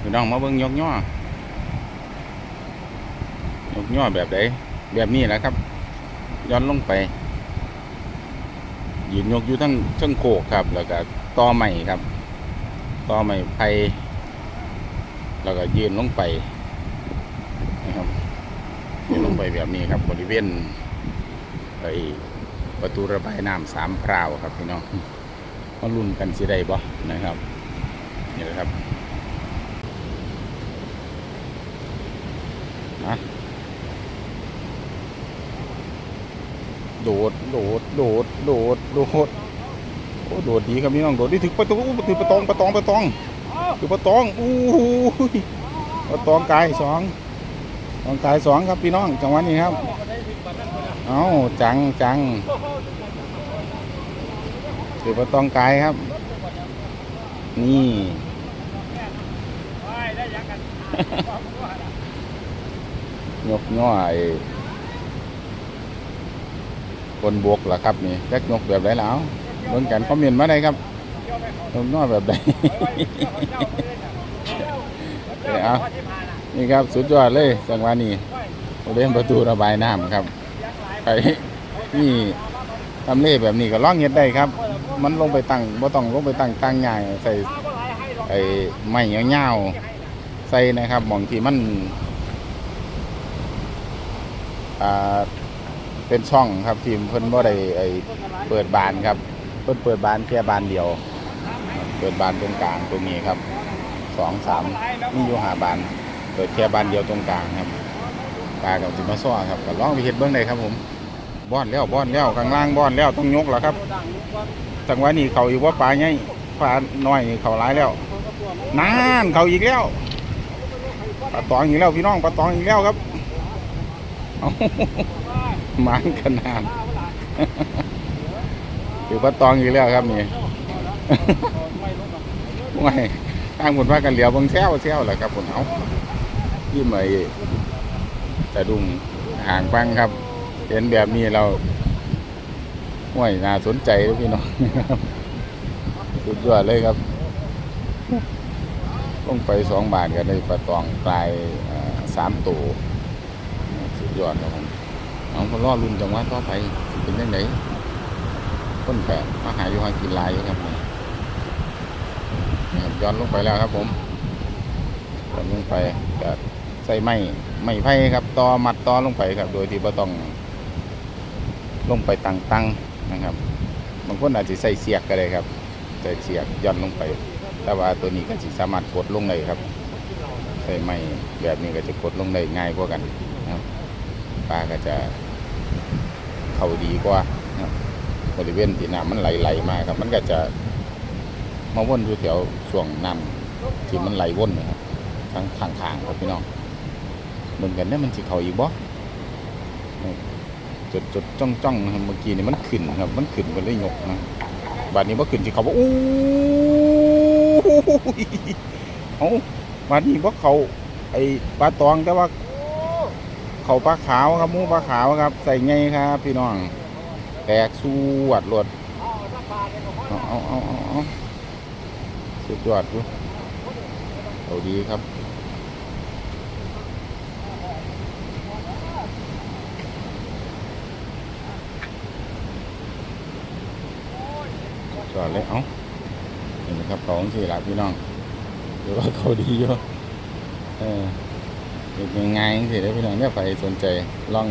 พี่น้องมาเบิ่งยกย่อยกย่อแบบใดแบบนี้แหละครับ ย้อนลงไปยืนยกอยู่ทั้งทั้งโคกครับ แล้วก็ต่อใหม่ครับต่อใหม่ไผ่แล้วก็ยืนลงไปนะครับยืนลงไปแบบนี้ครับ บริเวณไอประตูระบายน้ำสามพราวครับพี่น้องมาลุ้นกันสิได้บ่นะครับนี่แหละครับ โดด โดด โดด โดด โดด โอ้ โดดดีครับพี่น้อง โดดดีถึงประตูถึงประตอง ประตอง ประตองถึงประตอง อู้หูยประตองกายสองปตองกายสองครับพี่น้อง จังหวะนี้ครับ เอ้า จังจังถือว่าต้องกายครับ นี่ยกย่อย คนบวกเหรอครับนี่จักยกแบบไหนแล้วเบิ่งกันคอมเมนต์มาได้ครับยกย่อแบบไหนเอานี่ครับสุดยอดเลยจังหวะนี้เล่นประตูระบายน้ำครับไปนี่ทำเล่แบบนี้ก็ล่องเฮ็ดได้ครับ มันลงไปตั้งบ่ต้องลงไปตั้งตั้งใหญ่ใส่ไอ้ไม้ยาวๆใส่นะครับหมองที่มันอ่า เป็นช่องครับทีมเพิ่นบ่ได้ไอ้เปิดบานครับเพิ่นเปิดบานแค่บานเดียว เปิดบานตรงกลางตรงนี้ครับสองสามมีอยู่หาบานเปิดแค่บานเดียวตรงกลางครับปลากับสิมาซ้อครับก็ลองไปเฮ็ดเบิ่งได้ครับผมบ้อนแล้วบ้อนแล้วข้างล่างบ้อนแล้วต้องยกแล้วครับจังหวะนี้เขาอีกว่าปลาใหญ่ปลาน้อยนี่เขาหลายแล้วนานเขาอีกแล้วปลาตองอีกแล้วพี่น้องปลาตองอีกแล้วครับ เอาหมันขนาดถือปลาตองอีกแล้วครับนี่ไม่ทางผลว่ากันเหลียวบางแซวแซวแหละครับผลเอาที่ไม่แต่ดุงห่างปังครับ เห็นแบบนี้เราห่วยน่าสนใจพี่น้องสุดยอดเลยครับลงไปสองบาทกันในปลาตองกลายสามตัวสุดยอดครับผม เอาพอรอรุ่นจังหวะต่อไปเป็นยังไงคนแปะมาหาอยู่หากินลายอยู่ครับนี่ครับย้อนลงไปแล้วครับ ผมย้อนลงไปก็ใส่ไม้ไม้ไผ่ครับต่อมัดต่อลงไปครับ โดยที่บ่ต้อง ลงไปตังตังๆนะครับบางคนอาจจะใส่เสียกก็ได้ครับใส่เสียกย่อนลงไป แต่ว่าตัวนี้ก็สิสามารถกดลงได้ครับใส่ไม้แบบนี้ก็จะกดลงได้ง่ายกว่ากันนะครับปลาก็จะ เขาดีกว่าครับบริเวณที่น้ำมันไหลๆมาครับ มันก็จะมาวนอยู่แถวช่วงน้ำที่มันไหลวนนะครับทั้งข้างครับพี่น้องเหมือนกันเนี่ยมันสิเขาอีกบ่จดจดจ้องจ้องนะครับเมื่อกี้นี่มันขึ้นครับ มันขึ้นกันเลยยกนะบาดนี้ว่าขึ้นที่เขาว่าอู้เอาบาดนี้ว่าเขาไอ้ปลาตองแต่ว่า เขาปลาขาวครับหมูปลาขาวครับ ใส่ไงครับ พี่น้องแตกสวดรวดเอาเอาเอาเอาสุดยอดดูเอาดีครับจอดเลยเอ้าเห็นไหมครับของสี่หลักพี่น้องหรือว่าเขาดีอยู่เออ เป็นง่ายๆสิได้พี่น้องเนี่ยใครสนใจล่อง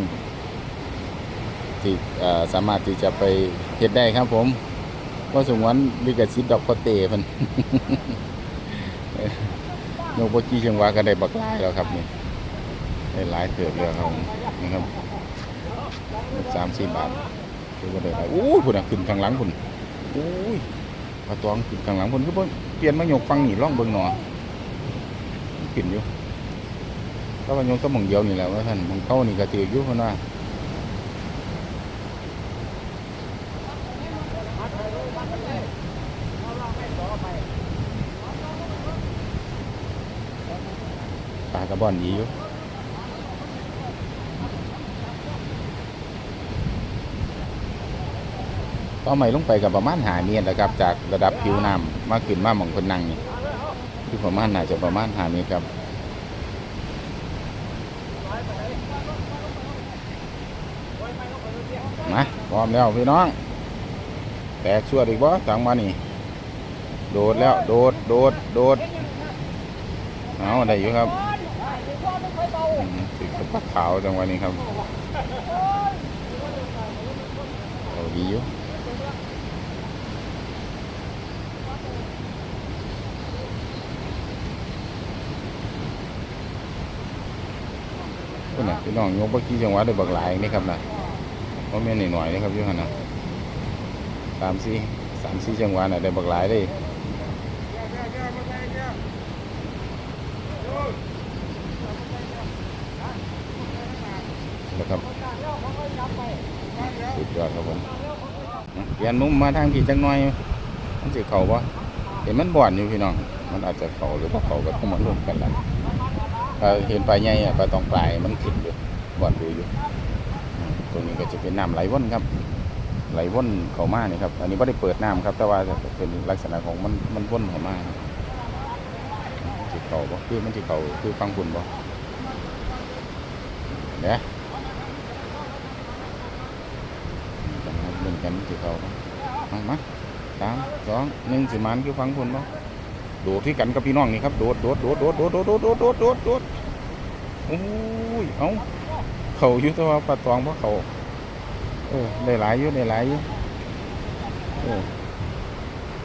ที่สามารถที่จะไปเฮ็ดได้ครับผมว่าสมวันลิกซิดดอกพอเตเพิ่นเออนกบกี้เชียงวาก็ได้บักหลายแล้วครับนี่ได้หลายเติบเลยครับผมนะครับสามสี่บาทคือว่าได้หลายโอ้ยพุ่นอะขึ้นข้างหลังพุ่นโอ้ยปลาตองขึ้นข้างหลังคนก็เปลี่ยนมาโยกฟังหนี่ล่องเบิ่งหนอขึ้นอยู่ ก็มาโยกแตะมองเดียวนี่แหละว่าท่านมองเข้านี่ก็ถือยู่เพราะว่าปลากระบอนดีอยู่ต่อใหม่ลงไปกับประมาณหาเมตรแหละครับ จากระดับผิวน้ำมาขึ้นมาหมองคนนั่งนี่ที่ประมาณน่าจะประมาณหาเมตรครับ มาพร้อมแล้วพี่น้อง แตกชั่วอีกบ่จังมานี่ โดดแล้ว โดด โดด โดด เอาได้อยู่ครับอืมติดกับปลาขาวจังวะนี้ครับเอาดีอยู่คุณน่ะพี่น้องยกเมื่อกี้จังหวะได้บักหลายนี่ครับนะ เพราะแม่นหน่อยๆนี่ครับอยูหันนะสามสี่สามสี่จังหวะน่ะได้บักหลายได้นะครับสุดยอดครับผมเปลี่ยนมุมมาทางที่จังหน่อย มันสิเข่าปะเห็นมันบ่อนอยู่พี่น้อง มันอาจจะเข่าหรือว่าเข่าก็ต้องมารวมกันละถ้าเห็นปลายใหญ่ะปลาตองปลายมันขึ้นอยู่บ่อนดูอยู่ ตรงนี้ก็จะเป็นน้ำไหลว่นครับ ไหลว่นเข้ามานี่ครับ อันนี้ไม่ได้เปิดน้ำครับ แต่ว่าจะเป็นลักษณะของมันมันว่นเข้ามาครับสิเข่าปะคือมันสิเข่าคือฟังคุณปะเดี๋ยหวะเล่นกันที่เขาเอามาสามสองหนึ่งสิมันคือฟังคนบ่โดดที่กันกับพี่น้องนี่ครับโดดโดดโดดโดดโดดโดดโดดโดดโดดโดดโดดโอ้ย เอ้า เขาอยู่แตัวาปลาตองเพราะเขาเออได้หลายอยู่ได้หลายอยู่เออ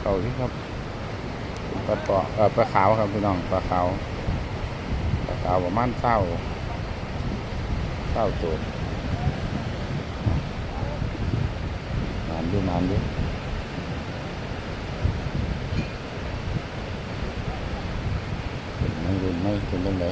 เขาที่ครับปลาตองเออปลาขาวครับพี่น้องปลาขาวปลาขาวประมาณเท่าเก้าตัวนานอยู่นานอยู่เป็นไม่รุนไม่เป็นเรื่องใ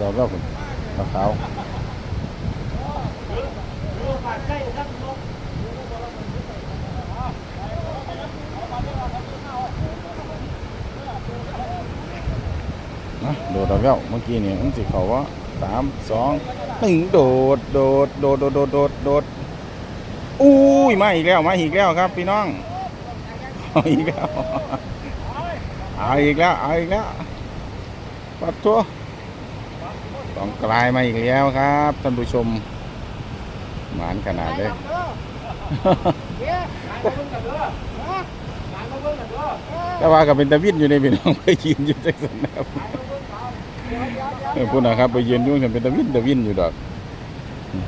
ดอื้อเดี๋ยวเราก็คุณปลาขาวนะโดดเราแล้วเมื่อกี้เนี่มันสิเขาว่าสามสองหนึ่งโดดโดดโดดโดดโดดโดดโดดอุ้ยมาอีกแล้วมาอีกแล้วครับ พี่น้องเอาอีกแล้วเอาอีกแล้วเอาอีกแล้วปัดตัว ต้องกลายมาอีกแล้วครับท่านผู้ชมหมานขนาดเลยแต่ว่าก็เป็นตะวินอยู่ในพี่น้องไปยืนอยู่จังสันนะครับเออพูดนะครับไปยืนอยู่กันเป็นตะวินตะวินอยู่ดอกอืม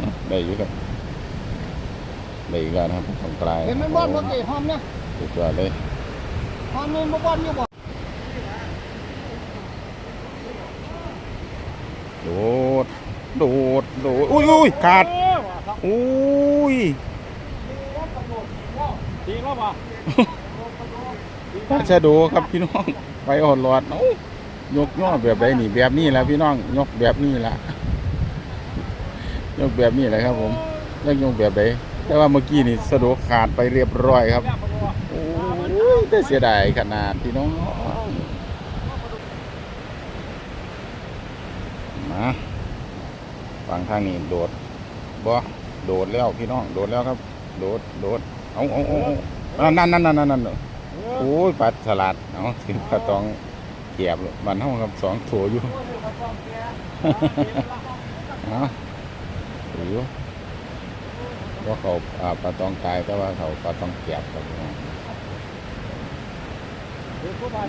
อะได้อยู่ครับได้อีกแล้วนะครับต้องกลายเห็นมันบอลเมื่อกี้หอมเนี่ยสุดยอดเลยหอมนี่มันบอลอยู่บ่ โดด โดดโดดอุ้ยอุ้ยขาดอุ้ยดีแล้วบ่ปลาชะโดครับพี่น้องไปอ่อนหลอดเอ้ายกย่อแบบใดนี่แบบนี้แหละพี่น้องยกแบบนี้ละยกแบบนี้แหละครับ ผมแล้วยกแบบใดแต่ว่าเมื่อกี้นี่สะโดขาดไปเรียบร้อยครับโอ้ยแต่เสียดายขนาดพี่น้องมา ฟังทางนี้โดดบ่โดดแล้วพี่น้อง โดดแล้วครับ โดด โดด เอาเอาเอาเอานั่นนั่นนั่นนั่นนั่นโอ้ยปลาสลัดเอาถือปลาตองเกียบบ้านเฮาครับสองโถอยู่เอาอยู่ว่าเขาอ่าปลาตองตายแต่ว่าเขาปลาตองเกียบครับพี่น้อง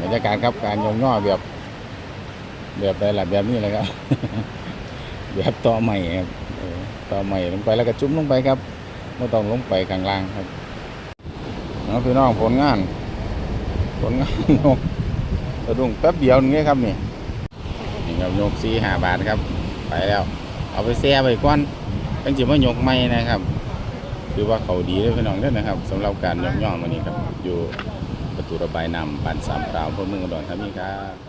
บรรยากาศครับการยงย่อแบบ แบบใดล่ะแบบนี้เลยครับ แบบต่อใหม่ครับต่อใหม่ลงไปแล้วก็จุ่มลงไปครับไม่ต้องลงไปข้างล่างครับเอาพี่น้องผลงาน ผลงานนกสะดุ้งแป๊บเดียวนี่ครับนี่นี่ครับนกสี่ห้าบาทครับ ไปแล้ว เอาไปแช่ไว้ก่อนตั้งจิมว่ายกไม่นะครับคือว่าเขาดีเลยพี่น้องเด้อนะครับสำหรับการยกย่องวันนี้ครับ อยู่ประตูระบายน้ำบานสามพราวเพื่อเมืองอุดรธานีครับ